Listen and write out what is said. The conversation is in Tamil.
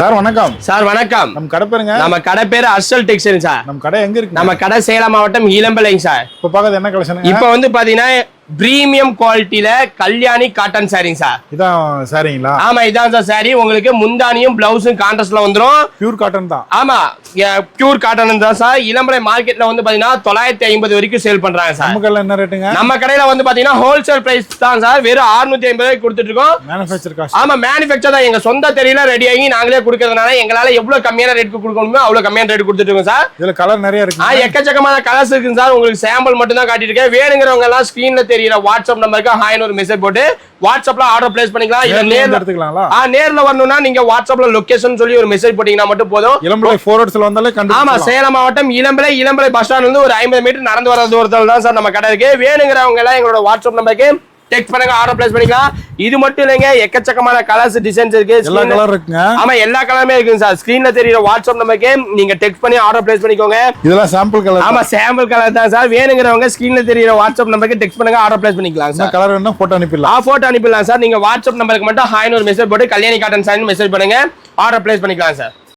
சார் வணக்கம். சார் வணக்கம். நம்ம கடை பேருங்க. நம்ம கடை பேரு அர்சல் டெக்ஸ்டைல் சார். நம்ம கடை எங்க இருக்கு? நம்ம கடை சேலம் மாவட்டம் இளம்பலைங்க சார். இப்ப பாக்கிறது என்ன கலெக்ஷனுங்க இப்போ வந்து பாத்தீங்கன்னா பிரீமியம் குவாலிட்டியில கல்யாணி காட்டன் சாரிங்க சார் இதான் சாரிங்களா ஆமா இதான் சார் சாரி உங்களுக்கு முந்தானியும் பிளவுஸும் கான்ட்ராஸ்ட்ல வந்துரும். பியூர் காட்டன் தான். ஆமா பியூர் காட்டன் தான் சார் இளம்பலை மார்க்கெட்ல வந்து பாத்தீங்கன்னா தொள்ளாயிரத்தி ஐம்பது வரைக்கும் சேல் பண்றாங்க சார் நம்ம கடையில் என்ன ரேட்டுங்க நம்ம கடையில வந்து பாத்தீங்கன்னா ஹோல்சேல் பிரைஸ் தான் சார் வெறும் 650 ஐம்பது ரூபாய்க்கு கொடுத்துட்டு இருக்கோம். மேனுஃபேக்சர் காஸ்ட் ஆமா மேனுஃபேக்சர் தான். எங்க சொந்த தெரியல ரெடி ஆகி நாங்களே கொடுக்கறதுனால எங்களால எவ்வளவு கம்மியான ரேட்டுக்கு கொடுக்கணுமோ அவ்வளவு கம்மியான ரேட் கொடுத்துட்டு இருக்கோம் சார் இதுல கலர் நிறைய ஆ இருக்கு எக்கச்சக்கமான கலர்ஸ் இருக்குங்க சார் உங்களுக்கு சாம்பிள் மட்டும் தான் காட்டியிருக்கேன் வேணுங்கிறவங்க எல்லாம் ஸ்கிரீன்ல தெரியற வாட்ஸ்அப் நம்பருக்கு ஹாய்னு ஒரு மெசேஜ் போட்டு வாட்ஸ்அப்ல ஆர்டர் பிளேஸ் பண்ணிக்கலாம். இல்ல நேர்ல வந்து நேர்ல எடுத்துக்கலாங்களா ஆ நேர்ல வரணும்னா நீங்க வாட்ஸ்அப்ல லொகேஷன் சொல்லி ஒரு மெசேஜ் போட்டீங்கன்னா மட்டும் போதும். இளம்பிள்ளை ஃபோர் ஹவர்ஸ்ல வந்தாலே ஆமா கண்டு சேலம் மாவட்டம் இளம்பிளை இளம்பிளை பஸ் ஸ்டாண்ட் வந்து ஒரு ஐம்பது மீட்டர் நடந்து வர தூரத்தில் தான் சார் நம்ம கடை இருக்கு. வேணுங்கிறவங்க எல்லாம் எங்களோட வாட்ஸ்அப் நம்பருக்கு டெக்ஸ்ட் பண்ணுங்க ஆர்டர் பிளேஸ் பண்ணிக்கலாம். இது மட்டும் இல்லைங்க எக்கச்சக்கமான கலர்ஸ் டிசைன்ஸ் இருக்கு. எல்லா கலர் இருக்குங்க. ஆமா எல்லா கலருமே இருக்குங்க சார். ஸ்கிரீன்ல தெரியுற வாட்ஸ்அப் நம்பருக்கு நீங்க டெக்ஸ்ட் பண்ணி ஆர்டர் பிளேஸ் பண்ணிக்கோங்க. இதெல்லாம் சாம்பிள் கலர் ஆமா சாம்பிள் கலர் தான் சார். வேணுங்கிறவங்க ஸ்கிரீன்ல தெரியுற வாட்ஸ்அப் நம்பருக்கு டெக்ஸ்ட் பண்ணுங்க ஆர்டர் பிளேஸ் பண்ணிக்கலாம் சார். கலர் வேணும் போட்டோ அனுப்பிடலாம். ஆ போட்டோ அனுப்பிடலாம் சார். நீங்க வாட்ஸ்அப் நம்பருக்கு மட்டும் ஹாய்னு ஒரு மெசேஜ் போட்டு கல்யாணி காட்டன் சார் மெசேஜ் பண்ணுங்க. ஆர்டர் பிளேஸ் பண்ணிக்கலாம் சார்.